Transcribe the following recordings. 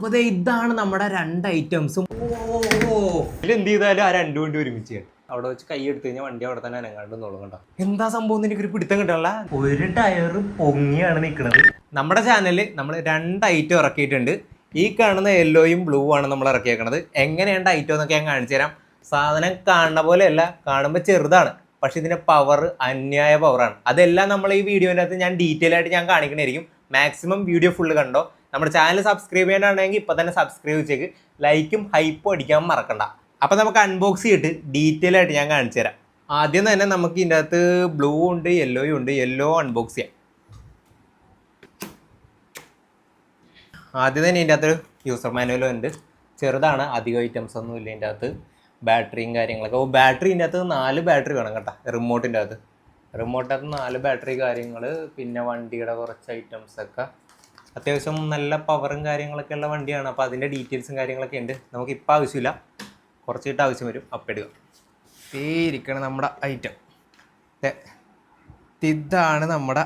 അപ്പോൾ ഇതാണ് നമ്മുടെ രണ്ട് ഐറ്റംസും എന്ത് ചെയ്താലും ആ രണ്ടു വണ്ടി ഒരുമിച്ച് ചെയ്യണം അവിടെ വെച്ച് കൈ എടുത്തു കഴിഞ്ഞാൽ വണ്ടി അവിടെ തന്നെ അനങ്ങാണ്ട് കണ്ടോ? എന്താ സംഭവം എനിക്കൊരു പിടുത്തം കിട്ടണല്ല. ഒരു ടയർ പൊങ്ങിയാണ് നിൽക്കുന്നത് നമ്മുടെ ചാനലിൽ നമ്മൾ രണ്ട് ഐറ്റം ഇറക്കിയിട്ടുണ്ട്. ഈ കാണുന്ന യെല്ലോയും ബ്ലൂ ആണ് നമ്മൾ ഇറക്കിയേക്കണത്. എങ്ങനെയാണ് ഐറ്റം എന്നൊക്കെ ഞാൻ കാണിച്ചു തരാം. സാധനം കാണുന്ന പോലെയല്ല കാണുമ്പോൾ ചെറുതാണ്. പക്ഷെ ഇതിന്റെ പവർ അന്യായ പവറാണ് അതെല്ലാം നമ്മൾ ഈ വീഡിയോന്റെ അകത്ത് ഞാൻ ഡീറ്റെയിൽ ആയിട്ട് ഞാൻ കാണിക്കണമായിരിക്കും മാക്സിമം വീഡിയോ ഫുള്ള് കണ്ടോ? നമ്മുടെ ചാനൽ സബ്സ്ക്രൈബ് ചെയ്യാനാണെങ്കിൽ ഇപ്പം തന്നെ സബ്സ്ക്രൈബ് ചെയ്ത് ലൈക്കും ഹൈപ്പും അടിക്കാൻ മറക്കണ്ട. അപ്പോൾ നമുക്ക് അൺബോക്സ് ചെയ്തിട്ട് ഡീറ്റെയിൽ ആയിട്ട് ഞാൻ കാണിച്ചു തരാം. ആദ്യം തന്നെ നമുക്ക് ഇതിന്റെ അകത്ത് ബ്ലൂ ഉണ്ട് യെല്ലോയും ഉണ്ട് യെല്ലോ അൺബോക്സ് ചെയ്യാം. ആദ്യം തന്നെ ഇതിന്റെ അകത്ത് യൂസർ മാനുവലും ഉണ്ട്. ചെറുതാണ് അധികം ഐറ്റംസ് ഒന്നും ഇല്ല ഇതിന്റെ അകത്ത്. ബാറ്ററിയും കാര്യങ്ങളൊക്കെ. ഓ ബാറ്ററി ഇതിന്റെ അകത്ത് നാല് ബാറ്ററി വേണം കേട്ടോ റിമോട്ടിന്റെ അകത്ത്. റിമോട്ടിന്റെ അകത്ത് നാല് ബാറ്ററി കാര്യങ്ങൾ പിന്നെ വണ്ടിയുടെ കുറച്ച് ഐറ്റംസ് ഒക്കെ. അത്യാവശ്യം നല്ല പവറും കാര്യങ്ങളൊക്കെ ഉള്ള വണ്ടിയാണ്. അപ്പോൾ അതിന്റെ ഡീറ്റെയിൽസും കാര്യങ്ങളൊക്കെ ഉണ്ട്. നമുക്ക് ഇപ്പോൾ ആവശ്യമില്ല. കുറച്ച് കിട്ട് ആവശ്യം വരും. അപ്പെടുക ഈ ഇരിക്കണം നമ്മുടെ ഐറ്റം ഇതാണ് നമ്മുടെ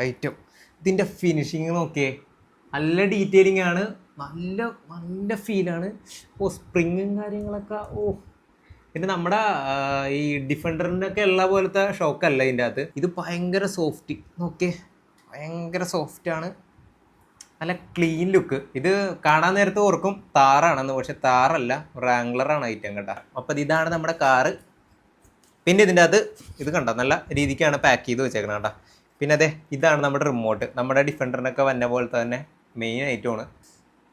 ഐറ്റം ഇതിന്റെ ഫിനിഷിങ് നോക്കിയേ. നല്ല ഡീറ്റെയിലിംഗ് ആണ്. നല്ല നല്ല ഫീലാണ് ഓ സ്പ്രിങ്ങും കാര്യങ്ങളൊക്കെ ഓ. പിന്നെ നമ്മുടെ ഈ ഡിഫൻഡറിന്റെ ഒക്കെ ഉള്ള പോലത്തെ ഷോക്കല്ല ഇതിന്റെ അകത്ത്. ഇത് ഭയങ്കര സോഫ്റ്റ് നോക്കിയേ. ഭയങ്കര സോഫ്റ്റാണ് നല്ല ക്ലീൻ ലുക്ക് ഇത് കാണാൻ നേരത്ത് ഓർക്കും താറാണെന്ന് പക്ഷെ താറല്ല റാംഗ്ലറാണ് ഐറ്റം കേട്ടോ. അപ്പം ഇതാണ് നമ്മുടെ കാറ് പിന്നെ ഇതിന്റെ അത് ഇത് കണ്ടോ? നല്ല രീതിക്കാണ് പാക്ക് ചെയ്ത് വെച്ചേക്കണം കേട്ടോ. പിന്നെ അതെ ഇതാണ് നമ്മുടെ റിമോട്ട് നമ്മുടെ ഡിഫൻഡറിനൊക്കെ വന്ന പോലത്തെ തന്നെ മെയിൻ ഐറ്റമാണ്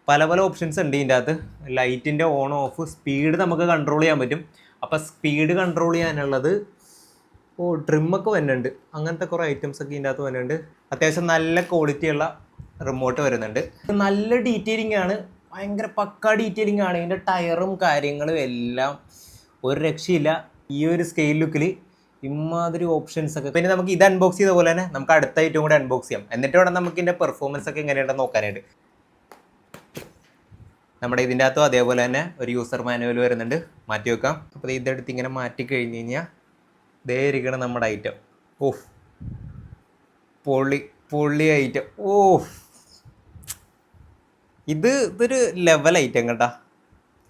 പല പല ഓപ്ഷൻസ് ഉണ്ട് ഇതിന്റെ അകത്ത്. ലൈറ്റിന്റെ ഓൺ ഓഫ് സ്പീഡ് നമുക്ക് കൺട്രോൾ ചെയ്യാൻ പറ്റും. അപ്പോൾ സ്പീഡ് കൺട്രോൾ ചെയ്യാനുള്ളത് ഓ ട്രിമ്മൊക്കെ വരുന്നുണ്ട് അങ്ങനത്തെ കുറേ ഐറ്റംസ് ഒക്കെ ഇതിന്റെ അകത്ത് വരുന്നുണ്ട് അത്യാവശ്യം നല്ല ക്വാളിറ്റിയുള്ള റിമോട്ട് വരുന്നുണ്ട്. നല്ല ഡീറ്റെയിലിംഗ് ആണ്. ഭയങ്കര പക്ക ഡീറ്റെയിലിംഗ് ആണ്. ഇതിന്റെ ടയറും കാര്യങ്ങളും എല്ലാം ഒരു രക്ഷയില്ല. ഈ ഒരു സ്കെയിൽ ലുക്കിൽ ഇമാതിരി ഓപ്ഷൻസ് ഒക്കെ. പിന്നെ നമുക്ക് ഇത് അൺബോക്സ് ചെയ്ത പോലെ തന്നെ നമുക്ക് അടുത്ത ഐറ്റം കൂടെ അൺബോക്സ് ചെയ്യാം. എന്നിട്ട് വേണം നമുക്ക് ഇതിന്റെ പെർഫോമൻസ് ഒക്കെ എങ്ങനെയുണ്ടെന്ന് നോക്കാനായിട്ട്. നമ്മുടെ ഇതിന്റെ അകത്തും അതേപോലെ തന്നെ ഒരു യൂസർ മാനുവൽ വരുന്നുണ്ട്. മാറ്റി വെക്കാം. അപ്പോൾ ഇതെടുത്ത് ഇങ്ങനെ മാറ്റി കഴിഞ്ഞ് കഴിഞ്ഞാൽ ദേ നമ്മുടെ ഐറ്റം ഓഫ്. പൊള്ളി പൊള്ളി ഐറ്റം ഓഫ്. ഇത് ഇതൊരു ലെവൽ ഐറ്റം കേട്ടാ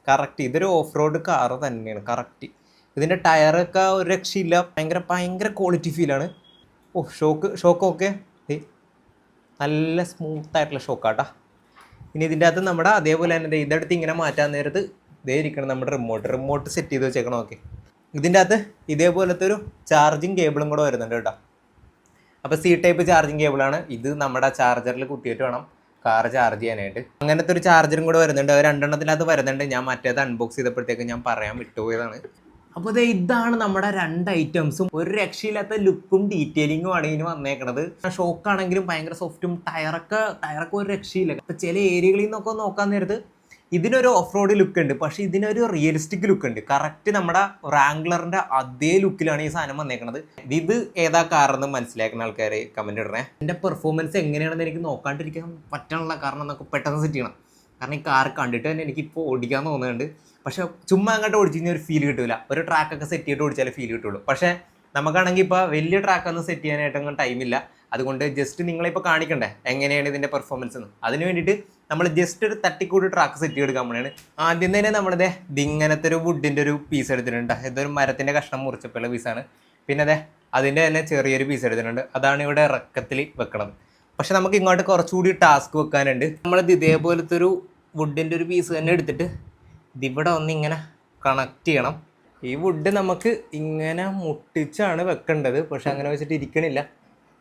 കറക്റ്റ് ഇതൊരു ഓഫ് റോഡ് കാറ് തന്നെയാണ് കറക്റ്റ് ഇതിന്റെ ടയറൊക്കെ ഒരു രക്ഷയില്ല. ഭയങ്കര ഭയങ്കര ക്വാളിറ്റി ഫീലാണ് ഓ ഷോക്ക് ഷോക്ക് ഓക്കെ നല്ല സ്മൂത്ത് ആയിട്ടുള്ള ഷോക്കാട്ടാ ഇനി ഇതിന്റെ അകത്ത് നമ്മുടെ അതേപോലെ തന്നെ ഇതെടുത്ത് ഇങ്ങനെ മാറ്റാൻ നേരത്ത് ഇതേ ഇരിക്കണം നമ്മുടെ റിമോട്ട് റിമോട്ട് സെറ്റ് ചെയ്ത് വെച്ചേക്കണം ഓക്കെ ഇതിന്റെ അകത്ത് ഇതേപോലത്തെ ഒരു ചാർജിങ് കേബിളും കൂടെ വരുന്നുണ്ട് കേട്ടോ. അപ്പോൾ സി ടൈപ്പ് ചാർജിങ് കേബിളാണ് ഇത് നമ്മുടെ ചാർജറിൽ കുത്തിയിട്ട് വേണം. കാർ ചാർജ് ചെയ്യാനായിട്ട്. അങ്ങനത്തെ ഒരു ചാർജറും കൂടെ വരുന്നുണ്ട്. അത് രണ്ടെണ്ണത്തിനകത്ത് വരുന്നുണ്ട്. ഞാൻ മറ്റേത് അൺബോക്സ് ചെയ്തപ്പോഴത്തേക്ക് ഞാൻ പറയാൻ വിട്ടുപോയതാണ്. അപ്പോൾ ഇതേ ഇതാണ് നമ്മുടെ രണ്ട് ഐറ്റംസും ഒരു രക്ഷയില്ലാത്ത ലുക്കും ഡീറ്റെയിലിങ്ങും ആണ് ഇതിന് വന്നേക്കണത്. ഷോക്കാണെങ്കിലും ഭയങ്കര സോഫ്റ്റും ടയറൊക്കെ ടയറൊക്കെ ഒരു രക്ഷയില്ല. അപ്പം ചില ഏരിയകളിൽ നിന്നൊക്കെ നോക്കാൻ നേരത്ത് ഇതിനൊരു ഓഫ് റോഡ് ലുക്ക് ഉണ്ട് പക്ഷേ ഇതിനൊരു റിയലിസ്റ്റിക് ലുക്ക് ഉണ്ട്. കറക്റ്റ് നമ്മുടെ റാംഗ്ലറിന്റെ അതേ ലുക്കിലാണ് ഈ സാധനം വന്നേക്കുന്നത് ഇത് ഏതാ കാറെന്ന് മനസ്സിലാക്കുന്ന ആൾക്കാർ കമന്റ് ഇടണേ. എന്റെ പെർഫോമൻസ് എങ്ങനെയാണെന്ന് എനിക്ക് നോക്കാണ്ടിരിക്കാൻ പറ്റാനുള്ള കാരണം എന്നൊക്കെ പെട്ടെന്ന് സെറ്റ് ചെയ്യണം. കാരണം ഈ കാർ കണ്ടിട്ട് തന്നെ എനിക്ക് ഇപ്പോൾ ഓടിക്കാൻ തോന്നുന്നുണ്ട്. പക്ഷേ ചുമ്മാ അങ്ങോട്ട് ഓടിച്ചു കഴിഞ്ഞാൽ ഒരു ഫീൽ കിട്ടില്ല ഒരു ട്രാക്കൊക്കെ സെറ്റ് ചെയ്തിട്ട് ഓടിച്ചാലേ ഫീൽ കിട്ടുള്ളൂ. പക്ഷേ നമുക്കാണെങ്കിൽ ഇപ്പോൾ വലിയ ട്രാക്കൊന്നും സെറ്റ് ചെയ്യാനായിട്ടൊന്നും ടൈമില്ല അതുകൊണ്ട് ജസ്റ്റ് നിങ്ങളിപ്പോൾ കാണിക്കണ്ടേ എങ്ങനെയാണ് ഇതിന്റെ പെർഫോമൻസ് എന്ന്. അതിന് വേണ്ടിയിട്ട് നമ്മൾ ജസ്റ്റ് ഒരു തട്ടിക്കൂടി ട്രാക്ക് സെറ്റ് ചെയ്തെടുക്കാൻ പോണെയാണ് ആദ്യം തന്നെ നമ്മളിത് ഇതിങ്ങനത്തെ ഒരു വുഡിന്റെ ഒരു പീസ് എടുത്തിട്ടുണ്ട് ഇതൊരു മരത്തിന്റെ കഷ്ണം മുറിച്ചപ്പോഴുള്ള പീസാണ് പിന്നെ അതെ അതിന്റെ തന്നെ ചെറിയൊരു പീസ് എടുത്തിട്ടുണ്ട്. അതാണ് ഇവിടെ ഇറക്കത്തിൽ വെക്കണത്. പക്ഷെ നമുക്ക് ഇങ്ങോട്ട് കുറച്ചുകൂടി ടാസ്ക് വെക്കാനുണ്ട്. നമ്മളിത് ഇതേപോലത്തെ ഒരു വുഡിന്റെ ഒരു പീസ് തന്നെ എടുത്തിട്ട് ഇതിവിടെ ഒന്ന് ഇങ്ങനെ കണക്ട് ചെയ്യണം. ഈ വുഡ് നമുക്ക് ഇങ്ങനെ മുട്ടിച്ചാണ് വെക്കേണ്ടത്. പക്ഷെ അങ്ങനെ വെച്ചിട്ട് ഇരിക്കണില്ല.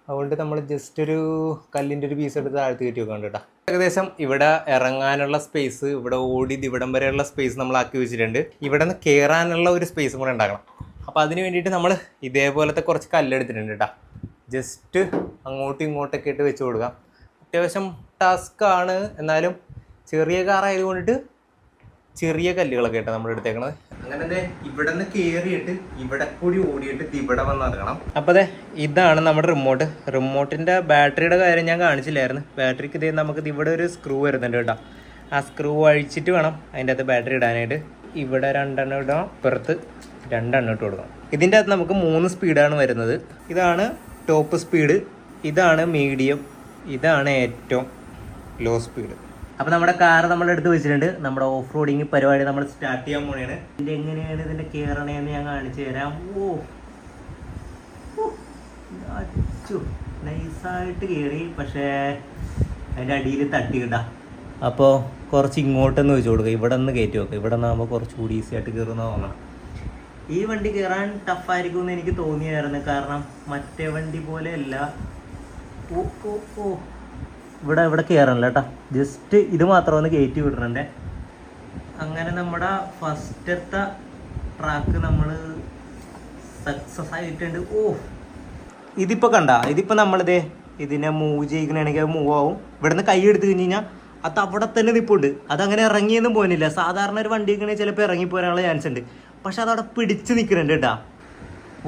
അതുകൊണ്ട് നമ്മൾ ജസ്റ്റ് ഒരു കല്ലിന്റെ ഒരു പീസ് എടുത്ത് താഴ്ത്തി കയറ്റി വെക്കാൻ കേട്ടോ. ഏകദേശം ഇവിടെ ഇറങ്ങാനുള്ള സ്പേസ് ഇവിടെ ഓടി ഇവിടം വരെയുള്ള സ്പേസ് നമ്മൾ ആക്കി വെച്ചിട്ടുണ്ട്. ഇവിടെ നിന്ന് കയറാനുള്ള ഒരു സ്പേസും കൂടെ ഉണ്ടാക്കണം. അപ്പോൾ അതിന് വേണ്ടിയിട്ട് നമ്മൾ ഇതേപോലത്തെ കുറച്ച് കല്ലെടുത്തിട്ടുണ്ട് കേട്ടോ. ജസ്റ്റ് അങ്ങോട്ടും ഇങ്ങോട്ടൊക്കെ ഇട്ട് വെച്ച് കൊടുക്കാം. അത്യാവശ്യം ടാസ്ക് ആണ്. എന്നാലും ചെറിയ കാറായത് ആയതുകൊണ്ടിട്ട് ചെറിയ കല്ലുകളൊക്കെ ആയിട്ട് നമ്മൾ എടുത്തേക്കണത് അങ്ങനെ ഇവിടെ നിന്ന് കയറിയിട്ട് ഇവിടെ കൂടി ഓടിയിട്ട് ഇവിടെ വന്ന് ഇറങ്ങണം അപ്പൊ അതെ ഇതാണ് നമ്മുടെ റിമോട്ട്. റിമോട്ടിന്റെ ബാറ്ററിയുടെ കാര്യം ഞാൻ കാണിച്ചില്ലായിരുന്നു. ബാറ്ററിക്ക് ഇതേ നമുക്ക് ഇവിടെ ഒരു സ്ക്രൂ വരുന്നുണ്ട് കേട്ടോ. ആ സ്ക്രൂ അഴിച്ചിട്ട് വേണം അതിന്റെ അകത്ത് ബാറ്ററി ഇടാനായിട്ട്. ഇവിടെ രണ്ടെണ്ണം ഇടാം. പുറത്ത് രണ്ടെണ്ണം ഇട്ട് കൊടുക്കണം. ഇതിന്റെ അകത്ത് നമുക്ക് മൂന്ന് സ്പീഡാണ് വരുന്നത്. ഇതാണ് ടോപ്പ് സ്പീഡ്. ഇതാണ് മീഡിയം. ഇതാണ് ഏറ്റവും ലോ സ്പീഡ്. അപ്പോൾ നമ്മുടെ കാർ നമ്മൾ എടുത്ത് വെച്ചിട്ടുണ്ട്. നമ്മുടെ ഓഫ് റോഡിങ് പരിപാടി നമ്മൾ സ്റ്റാർട്ട് ചെയ്യാൻ പോണിയാണ് ഇതിന്റെ എങ്ങനെയാണ് ഇതിന്റെ കയറണേന്ന് ഞാൻ കാണിച്ചു തരാം. ഓ നൈസായിട്ട് കേറി. പക്ഷേ അതിന്റെ അടിയിൽ തട്ടി കിട്ടാ അപ്പോൾ കുറച്ച് ഇങ്ങോട്ടൊന്ന് വെച്ച് കൊടുക്കുക ഇവിടെ നിന്ന് കയറ്റി വെക്കുക ഇവിടെ നിന്നാകുമ്പോൾ കുറച്ചുകൂടി ഈസി ആയിട്ട് കയറുന്ന തോന്നണം. ഈ വണ്ടി കയറാൻ ടഫായിരിക്കും എന്ന് എനിക്ക് തോന്നിയായിരുന്നു. കാരണം മറ്റേ വണ്ടി പോലെയല്ല ഓ ഓ ഓ ഇവിടെ ഇവിടെ കയറണല്ലോ കേട്ടോ. ജസ്റ്റ് ഇത് മാത്രം ഒന്ന് കയറ്റി വിടണേ അങ്ങനെ നമ്മുടെ ഫസ്റ്റത്തെ ട്രാക്ക് നമ്മൾ സക്സസ് ആയിട്ടുണ്ട്. ഓ ഇതിപ്പോൾ കണ്ട? ഇതിപ്പോൾ നമ്മളിത് ഇതിനെ മൂവ് ചെയ്യണമെങ്കിൽ അത് മൂവ് ആവും. ഇവിടുന്ന് കൈ എടുത്തു കഴിഞ്ഞ് കഴിഞ്ഞാൽ അത് അവിടെ തന്നെ നിൽപ്പുണ്ട് അതങ്ങനെ ഇറങ്ങിയൊന്നും പോകുന്നില്ല സാധാരണ ഒരു വണ്ടി ഇങ്ങനെ ചിലപ്പോൾ ഇറങ്ങി പോരാനുള്ള ചാൻസ് ഉണ്ട്. പക്ഷെ അതവിടെ പിടിച്ച് നിൽക്കുന്നുണ്ട് കേട്ടാ.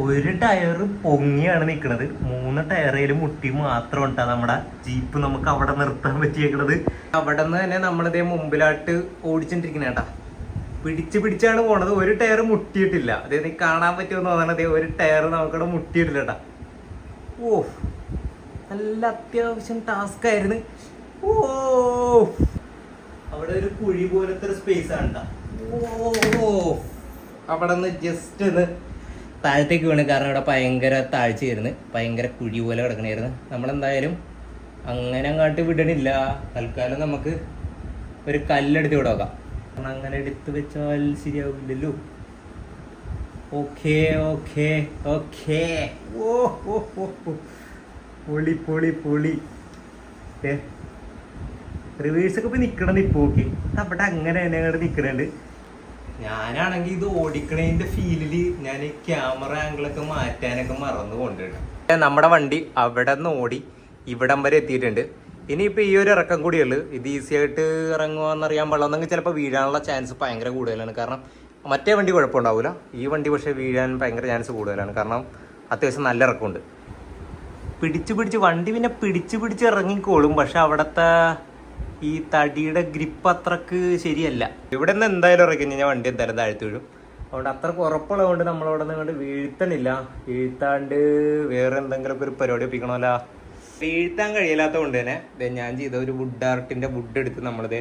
ഒരു ടയർ പൊങ്ങിയാണ് നിൽക്കുന്നത് മൂന്ന് ടയറിൽ മുട്ടി മാത്രം ഉണ്ടാ നമ്മുടെ ജീപ്പ് നമുക്ക് അവിടെ നിർത്താൻ പറ്റിയേക്കണത്. അവിടെ നിന്ന് തന്നെ നമ്മളിതേ മുമ്പിലായിട്ട് ഓടിച്ചോണ്ടിരിക്കുന്ന കേട്ടാ. പിടിച്ച് പിടിച്ചാണ് പോണത്. ഒരു ടയർ മുട്ടിയിട്ടില്ല. അതായത് നീ കാണാൻ പറ്റുമെന്ന് തോന്നണത് ഒരു ടയർ നമുക്കവിടെ മുട്ടിയിട്ടില്ല കേട്ടാ. ഓ നല്ല അത്യാവശ്യം ടാസ്ക് ആയിരുന്നു. ഓ അവിടെ ഒരു കുഴി പോലത്തെ ഒരു സ്പേസ് ആണ്. ഓ അവിടെ നിന്ന് ജസ്റ്റ് ഒന്ന് താഴത്തേക്ക് വീണ് കാരണം ഇവിടെ ഭയങ്കര താഴ്ചയായിരുന്നു. ഭയങ്കര കുഴി പോലെ കിടക്കണായിരുന്നു. നമ്മളെന്തായാലും അങ്ങനെ അങ്ങോട്ട് വിടണില്ല. തൽക്കാലം നമുക്ക് ഒരു കല്ലെടുത്ത് ഇവിടെ നോക്കാം അങ്ങനെ എടുത്ത് വെച്ചാൽ ശരിയാവില്ലല്ലോ. Okay okay okay. ഓ. പൊളി പൊളി പൊളി. റിവേഴ്സൊക്കെ ഇപ്പൊ നിക്കണം ഇപ്പൊ ഓക്കെ അവിടെ അങ്ങനെ തന്നെ അങ്ങോട്ട് നിക്കണുണ്ട്. ഞാനാണെങ്കിൽ ഇത് ഓടിക്കണതിന്റെ ഫീലിൽ ഞാൻ ക്യാമറ ആംഗിളൊക്കെ മാറ്റാനൊക്കെ മറന്നു കൊണ്ടിട്ടുണ്ട് നമ്മുടെ വണ്ടി അവിടെ നിന്ന് ഓടി ഇവിടം വരെ എത്തിയിട്ടുണ്ട്. ഇനിയിപ്പോൾ ഈ ഒരു ഇറക്കം കൂടിയുള്ളൂ ഇത് ഈസി ആയിട്ട് ഇറങ്ങുമെന്നറിയാൻ പാടില്ലെന്നെങ്കിൽ ചിലപ്പോൾ വീഴാനുള്ള ചാൻസ് ഭയങ്കര കൂടുതലാണ്. കാരണം മറ്റേ വണ്ടി കുഴപ്പമുണ്ടാവില്ല ഈ വണ്ടി പക്ഷേ വീഴാൻ ഭയങ്കര ചാൻസ് കൂടുതലാണ്. കാരണം അത്യാവശ്യം നല്ല ഇറക്കമുണ്ട്. പിടിച്ച് പിടിച്ച് വണ്ടി പിന്നെ പിടിച്ച് പിടിച്ച് ഇറങ്ങിക്കോളും പക്ഷെ അവിടുത്തെ ഈ തടിയുടെ ഗ്രിപ്പ് അത്രയ്ക്ക് ശരിയല്ല. ഇവിടെ നിന്ന് എന്തായാലും ഇറക്കി ഞാൻ വണ്ടി എന്തായാലും താഴ്ത്തി വീഴും അതുകൊണ്ട് അത്രയ്ക്ക് ഉറപ്പുള്ളതുകൊണ്ട് നമ്മളവിടെ നിന്ന് കണ്ട് വീഴ്ത്തണില്ല. വീഴ്ത്താണ്ട് വേറെ എന്തെങ്കിലുമൊക്കെ ഒരു പരിപാടി ഒപ്പിക്കണമല്ല വീഴ്ത്താൻ കഴിയില്ലാത്ത കൊണ്ട് തന്നെ ഞാൻ ചെയ്ത ഒരു വുഡ് ആർട്ടിന്റെ വുഡ് എടുത്ത് നമ്മളിത്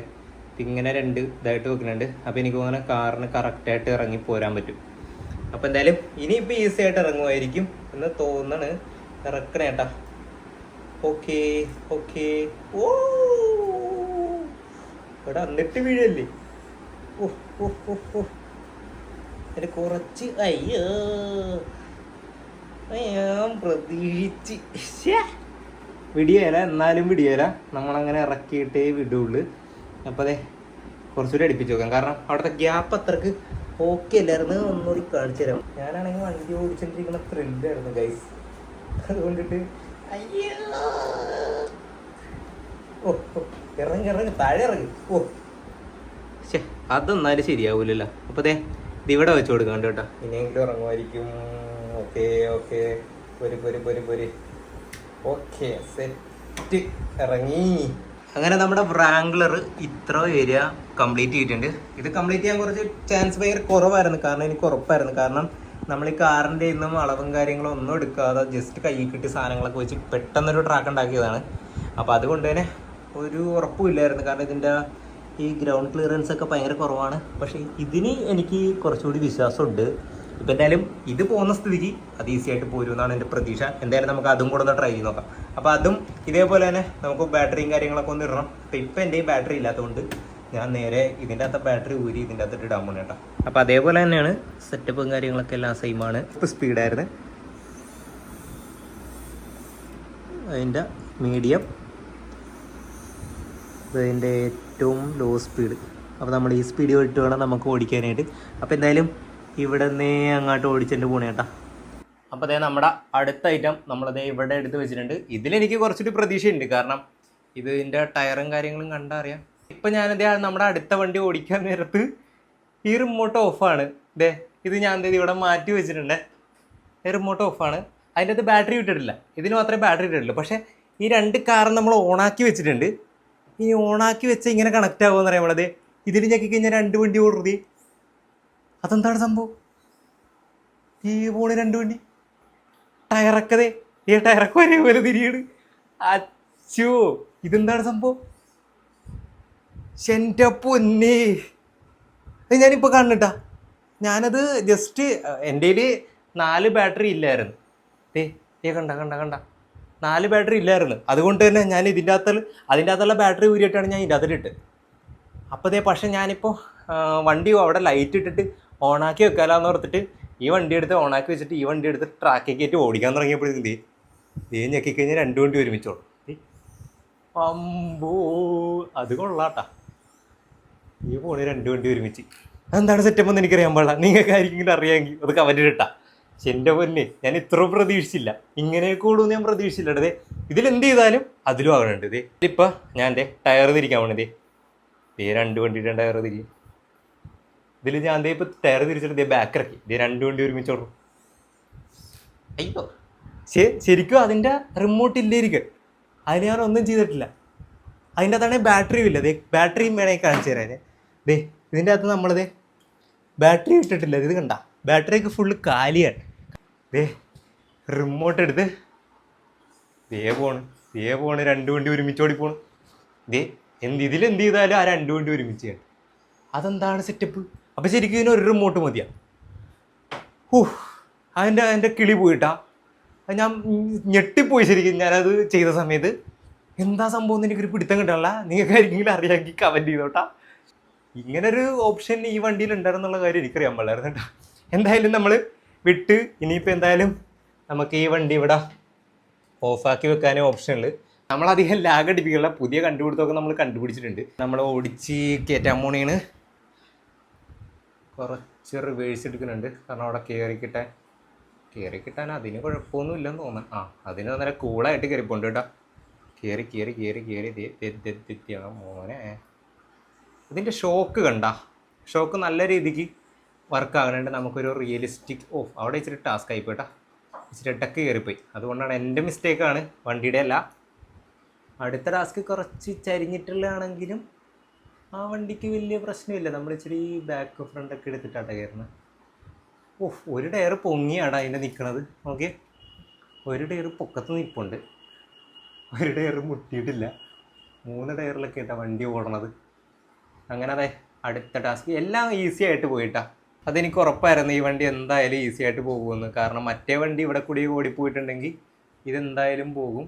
ഇങ്ങനെ രണ്ട് ഇതായിട്ട് വെക്കുന്നുണ്ട് അപ്പോൾ എനിക്ക് തോന്നുന്ന കാറിന് കറക്റ്റായിട്ട് ഇറങ്ങി പോരാൻ പറ്റും. അപ്പോൾ എന്തായാലും ഇനിയിപ്പോൾ ഈസി ആയിട്ട് ഇറങ്ങുമായിരിക്കും എന്ന് തോന്നണ്. ഇറക്കണേട്ടാ ഓക്കേ ഓക്കേ ഓ ഇവിടെ എന്നിട്ട് വീഴല്ലേ? ഓ ഓ ഓ ഓ. അതിന് കുറച്ച് അയ്യോ. ഞാൻ പ്രതീക്ഷിച്ച്. വിടിയേരാ എന്നാലും വിടിയേല. നമ്മളങ്ങനെ ഇറക്കിയിട്ടേ വിടുള്ളൂ. അപ്പോൾ അതെ കുറച്ചുകൂടി അടുപ്പിച്ച് നോക്കാം കാരണം അവിടുത്തെ ഗ്യാപ്പ് അത്രയ്ക്ക് ഓക്കെ അല്ലായിരുന്നു. ഒന്നുകൂടി കാണിച്ചു തരാം. ഞാനാണെങ്കിൽ വണ്ടി ഓടിച്ചോണ്ടിരിക്കുന്ന ത്രില്ലായിരുന്നു ഗൈസ് അതുകൊണ്ടിട്ട് അയ്യോ. ഓ ഓ, ഇറങ്ങി ഇറങ്ങി താഴെ ഇറങ്ങി. ഓ. ശേ അതൊന്നാലും ശരിയാവൂലല്ലോ. അപ്പൊ ദേ ഇവിടെ വെച്ച് കൊടുക്കാണ്ട് കേട്ടോ. ഇനിയെങ്കിലും ഇറങ്ങുമായിരിക്കും. Okay okay. പൊരി പൊരി പൊരി പൊരി. Okay set. ഇറങ്ങി. അങ്ങനെ നമ്മുടെ ബ്രാങ്ക്ലർ ഇത്ര ഏരിയ കംപ്ലീറ്റ് ചെയ്തിട്ടുണ്ട്. ഇത് കംപ്ലീറ്റ് ചെയ്യാൻ കുറച്ച് ചാൻസ് ഭയങ്കര കുറവായിരുന്നു. കാരണം എനിക്ക് ഉറപ്പായിരുന്നു. കാരണം നമ്മൾ ഈ കാറിന്റെ ഇന്നും അളവും കാര്യങ്ങളും ഒന്നും എടുക്കാതെ ജസ്റ്റ് കൈ കിട്ടി സാധനങ്ങളൊക്കെ വെച്ച് പെട്ടെന്നൊരു ട്രാക്ക് ഉണ്ടാക്കിയതാണ്. അപ്പോൾ അതുകൊണ്ട് തന്നെ ഒരു ഉറപ്പുമില്ലായിരുന്നു. കാരണം ഇതിന്റെ ഈ ഗ്രൗണ്ട് ക്ലിയറൻസ് ഒക്കെ ഭയങ്കര കുറവാണ്. പക്ഷേ ഇതിന് എനിക്ക് കുറച്ചുകൂടി വിശ്വാസമുണ്ട്. ഇപ്പം എന്തായാലും ഇത് പോകുന്ന സ്ഥിതിക്ക് അത് ഈസി ആയിട്ട് പോരും എന്നാണ് എന്റെ പ്രതീക്ഷ. എന്തായാലും നമുക്ക് അതും കൂടെ ഒന്ന് ട്രൈ ചെയ്ത് നോക്കാം. അപ്പോൾ അതും ഇതേപോലെ തന്നെ നമുക്ക് ബാറ്ററിയും കാര്യങ്ങളൊക്കെ ഒന്ന് ഇടണം. അപ്പം ഇപ്പം എന്റെ ബാറ്ററി ഇല്ലാത്തതുകൊണ്ട് ഞാൻ നേരെ ഇതിന്റെ അകത്ത് ബാറ്ററി ഊരി ഇതിന്റെ അകത്തിട്ട് ഇടാൻ പോണേ കേട്ടോ. അപ്പോൾ അതേപോലെ തന്നെയാണ് സെറ്റപ്പും കാര്യങ്ങളൊക്കെ എല്ലാം സെയിമാണ് ഇപ്പോൾ സ്പീഡായിരുന്നു അതിന്റെ മീഡിയം ഇതിന്റെ ഏറ്റവും ലോ സ്പീഡ് അപ്പോൾ നമ്മൾ ഈ സ്പീഡ് വിട്ട് വേണം നമുക്ക് ഓടിക്കാനായിട്ട്. അപ്പോൾ എന്തായാലും ഇവിടെ നിന്നേ അങ്ങോട്ട് ഓടിച്ചിട്ട് പോണേ കേട്ടോ. അപ്പോൾ അതേ നമ്മുടെ അടുത്ത ഐറ്റം നമ്മളതേ ഇവിടെ എടുത്ത് വെച്ചിട്ടുണ്ട്. ഇതിലെനിക്ക് കുറച്ചൊരു പ്രതീക്ഷയുണ്ട്. കാരണം ഇതിന്റെ ടയറും കാര്യങ്ങളും കണ്ടറിയാം ഇപ്പം ഞാനതേ നമ്മുടെ അടുത്ത വണ്ടി ഓടിക്കാൻ നേരത്ത് ഈ റിമോട്ട് ഓഫാണ് ദേ ഇത് ഞാൻ ഇവിടെ മാറ്റി വെച്ചിട്ടുണ്ട്. ഈ റിമോട്ട് ഓഫാണ് അതിന്റെ അകത്ത് ബാറ്ററി ഇട്ടിട്ടില്ല. ഇതിന് മാത്രമേ ബാറ്ററി ഇട്ടിട്ടുള്ളൂ. പക്ഷേ ഈ രണ്ട് കാറും നമ്മൾ ഓണാക്കി വെച്ചിട്ടുണ്ട്. ഇനി ഓണാക്കി വെച്ച ഇങ്ങനെ കണക്റ്റ് ആകുമെന്ന് അറിയാമത് ഇതിൽ ഞെക്കി കഴിഞ്ഞാൽ രണ്ട് വണ്ടി ഓടുന്നത് അതെന്താണ് സംഭവം? ഈ പോണ് രണ്ട് വണ്ടി. ടയറൊക്കെ ദേ. ഈ ടയറൊക്കെ ഒരേപോലെ തിരിയാണ്. അച്ചോ ഇതെന്താണ് സംഭവം? എന്റെ പൊന്നേ. ഞാനിപ്പോൾ കണ്ടിട്ടാ ഞാനത് ജസ്റ്റ് എന്റെ നാല് ബാറ്ററി ഇല്ലായിരുന്നു. ഏ ഏ കണ്ട കണ്ട കണ്ട. നാല് ബാറ്ററി ഇല്ലായിരുന്നു. അതുകൊണ്ട് തന്നെ ഞാൻ ഇതിന്റെ അകത്ത് അതിന്റെ അകത്തുള്ള ബാറ്ററി ഊരിയിട്ടാണ് ഞാൻ ഇതിന്റെ അതിലിട്ട് അപ്പോൾ ഇതേ പക്ഷേ ഞാനിപ്പോൾ വണ്ടി അവിടെ ലൈറ്റ് ഇട്ടിട്ട് ഓണാക്കി വെക്കാലാന്ന് ഓർത്തിട്ട് ഈ വണ്ടി എടുത്ത് ഓണാക്കി വെച്ചിട്ട് ഈ വണ്ടി എടുത്ത് ട്രാക്കിൽ കയറ്റി ഓടിക്കാൻ തുടങ്ങിയപ്പോഴത്തേക്കും ദേ ദേ ഞെക്കി കഴിഞ്ഞാൽ രണ്ട് വണ്ടി ഒരുമിച്ചോളും. അമ്പോ അത് കൊള്ളാട്ടാ. ഈ പോണി രണ്ട് വണ്ടി ഒരുമിച്ച്. അതെന്താണ് സെറ്റപ്പ് എന്ന് എനിക്കറിയാൻ പാടില്ല. നിങ്ങൾക്ക് ആയിരിക്കും അറിയാമെങ്കിൽ അത് ഇട്ടാ എന്റെ പൊന്നെ ഞാൻ ഇത്ര പ്രതീക്ഷിച്ചില്ല. ഇങ്ങനെ കൂടുമെന്ന് ഞാൻ പ്രതീക്ഷിച്ചില്ല അതെ ഇതിൽ എന്ത് ചെയ്താലും അതിലും ആകണുണ്ട് ഇതേ ഞാൻ എന്റെ ടയർ തിരിക്കാൻ പോണതേ ദേ. രണ്ട് വണ്ടിയുടെ ടയർ തിരിക്കും ഇതിൽ ഞാൻ ദേ ഇപ്പോൾ ടയർ തിരിച്ചിട്ട് ദേ ബാക്ക് ഇറക്കി ദേ രണ്ട് വണ്ടി ഒരുമിച്ച് ഓടും. അയ്യോ. ശരിക്കും അതിന്റെ റിമോട്ട് ഇല്ലായിരിക്കും അതിന് ഞാൻ ഒന്നും ചെയ്തിട്ടില്ല. അതിന്റെ അകത്താണെങ്കിൽ ബാറ്ററിയും ഇല്ല ദേ. ബാറ്ററിയും വേണമെങ്കിൽ കാണിച്ചു തരാൻ ദേ ഇതിന്റെ അകത്ത് നമ്മളത് ബാറ്ററി ഇട്ടിട്ടില്ല. ഇത് കണ്ട? ബാറ്ററിയൊക്കെ ഫുള്ള് കാലിയാണ്. ദേ റിമോട്ട് എടുത്ത്. ദേ പോണ് ദേ പോണ് രണ്ട് വണ്ടി ഒരുമിച്ച് ഓടി പോണ് ദേ എന്ത് ഇതിൽ എന്ത് ചെയ്താലും ആ രണ്ട് വണ്ടി ഒരുമിച്ച് ചെയ്യണം അതെന്താണ് സെറ്റപ്പ് അപ്പോൾ ശരിക്കും ഇതിന് ഒരു റിമോട്ട് മതിയാ. ഹൂ അതിന്റെ അതിന്റെ കിളി പോയിട്ടാ. ഞാൻ ഞെട്ടിപ്പോയി ശരിക്കും ഞാനത് ചെയ്ത സമയത്ത്. എന്താ സംഭവം എനിക്കൊരു പിടുത്തം കിട്ടാനുള്ള നിങ്ങൾക്ക് ആരെങ്കിലും അറിയാമെങ്കിൽ കമന്റ് ചെയ്തോട്ടാ. ഇങ്ങനൊരു ഓപ്ഷൻ ഈ വണ്ടിയിൽ ഉണ്ടായിരുന്നുള്ള കാര്യം എനിക്കറിയാൻ പാടില്ലായിരുന്നു കേട്ടോ. എന്തായാലും നമ്മൾ വിട്ട് ഇനിയിപ്പോൾ എന്തായാലും നമുക്ക് ഈ വണ്ടി ഇവിടെ ഓഫാക്കി വെക്കാനേ ഓപ്ഷൻ ഉണ്ട് നമ്മളധികം ലാഗ് അടിപ്പിക്കുള്ള പുതിയ കണ്ടുപിടുത്തമൊക്കെ നമ്മൾ കണ്ടുപിടിച്ചിട്ടുണ്ട്. നമ്മൾ ഓടിച്ച് കയറ്റാൻ പോണേണ്. കുറച്ച് റിവേഴ്സ് എടുക്കുന്നുണ്ട്. കാരണം അവിടെ കയറി കിട്ടാൻ കയറി കിട്ടാൻ അതിന് കുഴപ്പമൊന്നും ഇല്ലെന്ന് തോന്നുന്നു. ആ അതിന് നല്ല കൂളായിട്ട് കയറിപ്പോണ്ട് കേട്ടോ. കയറി കയറി കയറി കയറി തെത്തിയാണ് മോനെ. ഇതിന്റെ ഷോക്ക് കണ്ട. ഷോക്ക് നല്ല രീതിക്ക് വർക്ക് ആകുന്നുണ്ട് നമുക്കൊരു റിയലിസ്റ്റിക് ഓ അവിടെ ഇച്ചിരി ടാസ്ക് ആയി പോയിട്ടാ. ഇച്ചിരി ടക്ക് കയറിപ്പോയി. അതുകൊണ്ടാണ് എന്റെ മിസ്റ്റേക്കാണ് വണ്ടിയുടെ അല്ല. അടുത്ത ടാസ്ക് കുറച്ച് ചരിഞ്ഞിട്ടുള്ളതാണെങ്കിലും ആ വണ്ടിക്ക് വലിയ പ്രശ്നമില്ല. നമ്മൾ ഇച്ചിരി ബാക്ക് ഫ്രണ്ട് ഒക്കെ എടുത്തിട്ടാണ് കയറുന്നത് ഓ ഒരു ടയർ പൊങ്ങിയാണ് അതിന്റെ നിൽക്കണത് ഓക്കെ ഒരു ടയർ പൊക്കത്ത് നിൽപ്പുണ്ട് ഒരു ടയർ മുട്ടിയിട്ടില്ല. മൂന്ന് ടയറിലൊക്കെ ആയിട്ടാണ് വണ്ടി ഓടണത്. അങ്ങനെ അതെ അടുത്ത ടാസ്ക് എല്ലാം ഈസി ആയിട്ട് പോയിട്ടാ. അതെനിക്ക് ഉറപ്പായിരുന്നു ഈ വണ്ടി എന്തായാലും ഈസി ആയിട്ട് പോകുമെന്ന്. കാരണം മറ്റേ വണ്ടി ഇവിടെ കൂടി ഓടിപ്പോയിട്ടുണ്ടെങ്കിൽ ഇതെന്തായാലും പോകും.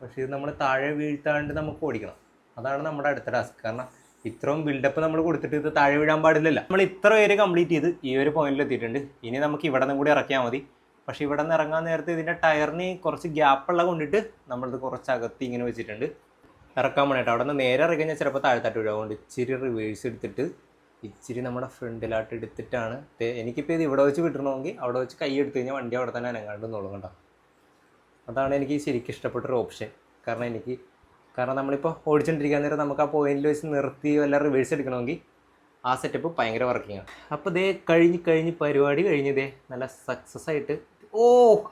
പക്ഷേ ഇത് നമ്മൾ താഴെ വീഴ്ത്താണ്ട് നമുക്ക് ഓടിക്കണം. അതാണ് നമ്മുടെ അടുത്ത ടാസ്ക് കാരണം ഇത്രയും ബിൽഡപ്പ് നമ്മൾ കൊടുത്തിട്ട് ഇത് താഴെ വീഴാൻ പാടില്ലല്ലോ. നമ്മൾ ഇത്ര പേര് കംപ്ലീറ്റ് ചെയ്ത് ഈ ഒരു പോയിന്റിൽ എത്തിയിട്ടുണ്ട്. ഇനി നമുക്ക് ഇവിടെ നിന്നും കൂടി ഇറക്കിയാൽ മതി. പക്ഷേ ഇവിടെ നിന്ന് ഇറങ്ങാൻ നേരത്തെ ഇതിന്റെ ടയറിന് കുറച്ച് ഗ്യാപ്പുള്ള കൊണ്ടിട്ട് നമ്മളിത് കുറച്ച് അകത്തി ഇങ്ങനെ വെച്ചിട്ടുണ്ട്. ഇറക്കാൻ വേണ്ടിയിട്ട് അവിടെ നിന്ന് നേരെ ഇറങ്ങി കഴിഞ്ഞാൽ ചിലപ്പോൾ താഴെത്തട്ട് വീഴും അതുകൊണ്ട് ഇച്ചിരി റിവേഴ്സ് എടുത്തിട്ട് ഇച്ചിരി നമ്മുടെ ഫ്രണ്ടിലായിട്ട് എടുത്തിട്ടാണ്. എനിക്കിപ്പോൾ ഇത് ഇവിടെ വെച്ച് വിട്ടണമെങ്കിൽ അവിടെ വെച്ച് കൈ എടുത്തു കഴിഞ്ഞാൽ വണ്ടി അവിടെ തന്നെ അനങ്ങാണ്ട് നോളും കണ്ടോ അതാണ് എനിക്ക് ശരിക്കും ഇഷ്ടപ്പെട്ടൊരു ഓപ്ഷൻ. കാരണം എനിക്ക് കാരണം നമ്മളിപ്പോൾ ഓടിച്ചുകൊണ്ടിരിക്കാൻ നേരം നമുക്ക് ആ പോയിന്റിൽ വെച്ച് നിർത്തി വല്ല റിവേഴ്സ് എടുക്കണമെങ്കിൽ ആ സെറ്റപ്പ് ഭയങ്കര വർക്കിംഗ് ആണ്. അപ്പോൾ ദേ കഴിഞ്ഞ് കഴിഞ്ഞ് പരിപാടി കഴിഞ്ഞ് ദേ നല്ല സക്സസ് ആയിട്ട് ഓ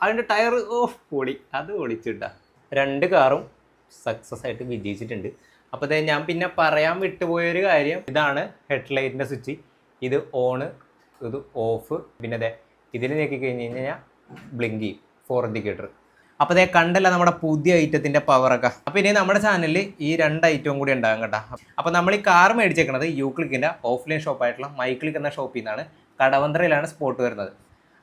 അതിന്റെ ടയർ ഓ പൊളി. അത് പൊളിച്ചിട്ടാ. രണ്ട് കാറും സക്സസ് ആയിട്ട് വിജയിച്ചിട്ടുണ്ട്. അപ്പോൾ ദേ ഞാൻ പിന്നെ പറയാൻ വിട്ടുപോയൊരു കാര്യം. ഇതാണ് ഹെഡ്ലൈറ്റിന്റെ സ്വിച്ച്. ഇത് ഓണ് ഇത് ഓഫ് പിന്നെ അതെ ഇതിൽ കഴിഞ്ഞ് കഴിഞ്ഞാൽ ബ്ലിങ്ക് ചെയ്യും. ഫോർ ഇൻഡിക്കേറ്റർ അപ്പോൾ അതേ കണ്ടല്ല നമ്മുടെ പുതിയ ഐറ്റത്തിന്റെ പവറൊക്കെ അപ്പോൾ ഇനി നമ്മുടെ ചാനലിൽ ഈ രണ്ട് ഐറ്റവും കൂടി ഉണ്ടാകും കേട്ടോ. അപ്പോൾ നമ്മൾ ഈ കാർ മേടിച്ചേക്കുന്നത് യൂക്ലിക്കിന്റെ ഓഫ്ലൈൻ ഷോപ്പായിട്ടുള്ള മൈക്ലിക്ക് എന്ന ഷോപ്പിൽ നിന്നാണ് കടവന്ത്രയിലാണ് സ്പോട്ട് വരുന്നത്.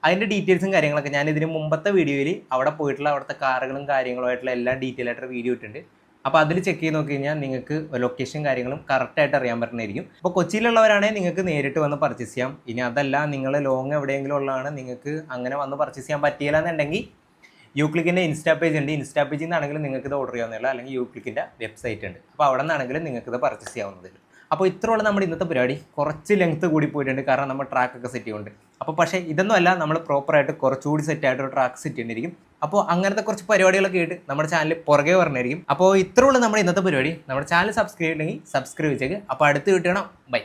അതിന്റെ ഡീറ്റെയിൽസും കാര്യങ്ങളൊക്കെ ഞാൻ ഇതിന് മുമ്പത്തെ വീഡിയോയിൽ അവിടെ പോയിട്ടുള്ള അവിടുത്തെ കാറുകളും കാര്യങ്ങളുമായിട്ടുള്ള എല്ലാ ഡീറ്റെയിൽ ആയിട്ടുള്ള വീഡിയോ ഇട്ടിട്ടുണ്ട്. അപ്പോൾ അതിൽ ചെക്ക് ചെയ്ത് നോക്കി കഴിഞ്ഞാൽ നിങ്ങൾക്ക് ലൊക്കേഷൻ കാര്യങ്ങളും കറക്റ്റായിട്ട് അറിയാൻ പറ്റുന്നതായിരിക്കും. അപ്പോൾ കൊച്ചിയിലുള്ളവരാണെങ്കിൽ നിങ്ങൾക്ക് നേരിട്ട് വന്ന് പർച്ചേസ് ചെയ്യാം. ഇനി അതല്ല നിങ്ങൾ ലോങ് എവിടെയെങ്കിലും ഉള്ളതാണ് നിങ്ങൾക്ക് അങ്ങനെ വന്ന് പർച്ചേസ് ചെയ്യാൻ പറ്റിയില്ല എന്നുണ്ടെങ്കിൽ യൂക്ലിക്കിന്റെ ഇൻസ്റ്റാ പേജ് ഉണ്ട്. ഇൻസ്റ്റാ പേജിൽ നിന്നാണെങ്കിലും നിങ്ങൾക്ക് ഇത് ഓർഡർ ചെയ്യാവുന്നതല്ല അല്ലെങ്കിൽ യൂക്ലിക്കിന്റെ വെബ്സൈറ്റ് ഉണ്ട്. അപ്പോൾ അവിടെ നിന്നാണെങ്കിലും നിങ്ങൾക്ക് ഇത് പർച്ചേസ് ചെയ്യാവുന്നതില്ല അപ്പോൾ ഇത്രയുള്ള നമ്മുടെ ഇന്നത്തെ പരിപാടി. കുറച്ച് ലെങ്ത് കൂടി പോയിട്ടുണ്ട്. കാരണം നമ്മൾ ട്രാക്കൊക്കെ സെറ്റ് ചെയ്യുന്നുണ്ട് അപ്പോൾ പക്ഷേ ഇതൊന്നും അല്ല. നമ്മൾ പ്രോപ്പറായിട്ട് കുറച്ചുകൂടി സെറ്റ് ആയിട്ട് ട്രാക്ക് സെറ്റ് ചെയ്യേണ്ടിയിരിക്കും. അപ്പോൾ അങ്ങനത്തെ കുറച്ച് പരിപാടികളൊക്കെ ആയിട്ട് നമ്മുടെ ചാനൽ പുറകെ പറഞ്ഞിരിക്കും അപ്പോൾ ഇത്രയുള്ള നമ്മുടെ ഇന്നത്തെ പരിപാടി. നമ്മുടെ ചാനൽ സബ്സ്ക്രൈബ് ചെയ്യണമെങ്കിൽ സബ്സ്ക്രൈബ് ചെയ്തേക്ക്. അപ്പോൾ അടുത്ത് കിട്ടണം ബൈ